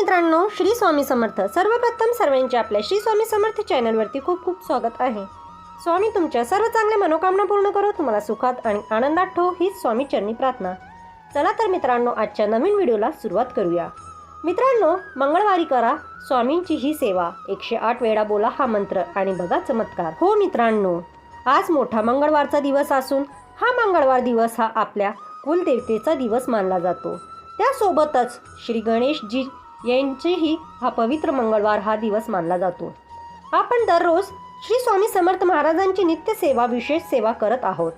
मित्रांनो श्री स्वामी समर्थ. सर्वप्रथम सर्वांचे आपल्या श्री स्वामी समर्थ चॅनलवरती खूप खूप स्वागत आहे. स्वामी तुमच्या सर्व चांगल्या मनोकामना पूर्ण करो. तुम्हाला सुखात आणि आनंदात ठेवो हीच स्वामी चरणी प्रार्थना. चला तर मित्रांनो आजच्या नवीन व्हिडिओला सुरुवात करूया. मित्रांनो मंगळवारी करा स्वामींची ही सेवा. एकशे आठ वेळा बोला हा मंत्र आणि बघा चमत्कार. हो मित्रांनो आज मोठा मंगळवारचा दिवस असून हा मंगळवार दिवस हा आपल्या कुलदेवतेचा दिवस मानला जातो. त्यासोबतच श्री गणेशजी यांचेही हा पवित्र मंगळवार हा दिवस मानला जातो. आपण दररोज श्री स्वामी समर्थ महाराजांची नित्य सेवा विशेष सेवा करत आहोत.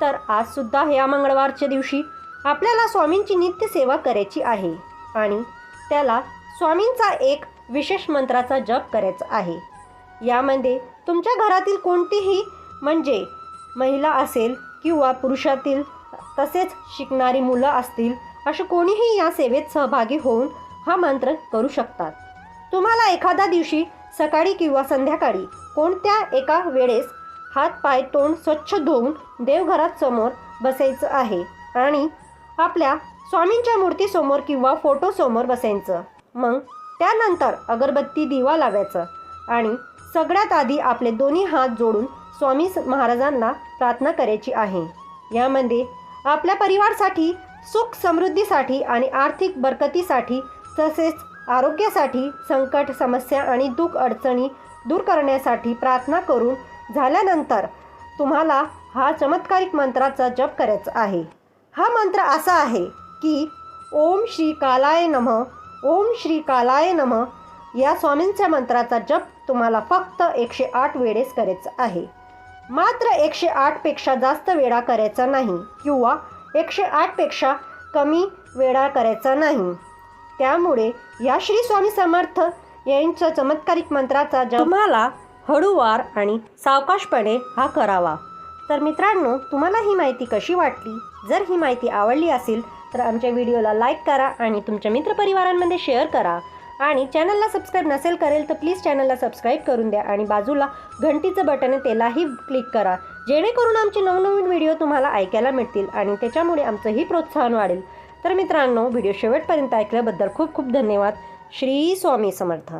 तर आज सुद्धा ह्या मंगळवारच्या दिवशी आपल्याला स्वामींची नित्य सेवा करायची आहे आणि त्याला स्वामींचा एक विशेष मंत्राचा जप करायचा आहे. यामध्ये तुमच्या घरातील कोणतीही म्हणजे महिला असेल किंवा पुरुषातील तसेच शिकणारी मुलं असतील असे कोणीही या सेवेत सहभागी होऊन हा मंत्र करू शकतात. तुम्हाला एखाद्या दिवशी सकाळी किंवा संध्याकाळी कोणत्या एका वेळेस हात पाय तोंड स्वच्छ धुवून देवघरात समोर बसायचं आहे आणि आपल्या स्वामींच्या मूर्तीसमोर किंवा फोटोसमोर बसायचं? मग त्यानंतर अगरबत्ती दिवा लावायचं आणि सगळ्यात आधी आपले दोन्ही हात जोडून स्वामी महाराजांना प्रार्थना करायची आहे. यामध्ये आपल्या परिवारसाठी सुख समृद्धीसाठी आणि आर्थिक बरकतीसाठी तसेच आरोग्यासाठी संकट समस्या आणि दुःख अडचणी दूर करण्यासाठी प्रार्थना करून झाल्यानंतर तुम्हाला हा चमत्कारिक मंत्राचा जप करायचा आहे. हा मंत्र असा आहे की ओम श्री कालाय नम ओम श्री कालाय नम. या स्वामींच्या मंत्राचा जप तुम्हाला फक्त एकशे आठ वेळेस करायचा आहे. मात्र एकशे आठपेक्षा जास्त वेळा करायचा नाही किंवा एकशे आठपेक्षा कमी वेळा करायचा नाही. त्यामुळे या श्री स्वामी समर्थ यांच्या चमत्कारिक मंत्राचा जप तुम्हाला हळूवार आणि सावकाशपणे हा करावा. तर मित्रांनो तुम्हाला ही माहिती कशी वाटली? जर ही माहिती आवडली असेल तर आमच्या व्हिडिओला लाईक करा आणि तुमच्या मित्रपरिवारांमध्ये शेअर करा. आणि चॅनलला सबस्क्राईब नसेल करेल तर प्लीज चॅनलला सबस्क्राईब करून द्या आणि बाजूला घंटीचं बटन आहे त्यालाही क्लिक करा. जेणेकरून आमचे नवनवीन व्हिडिओ तुम्हाला ऐकायला मिळतील आणि त्याच्यामुळे आमचंही प्रोत्साहन वाढेल. तर मित्रांनो व्हिडिओ शेवटपर्यंत ऐकल्याबद्दल खूप खूप धन्यवाद. श्री स्वामी समर्थ.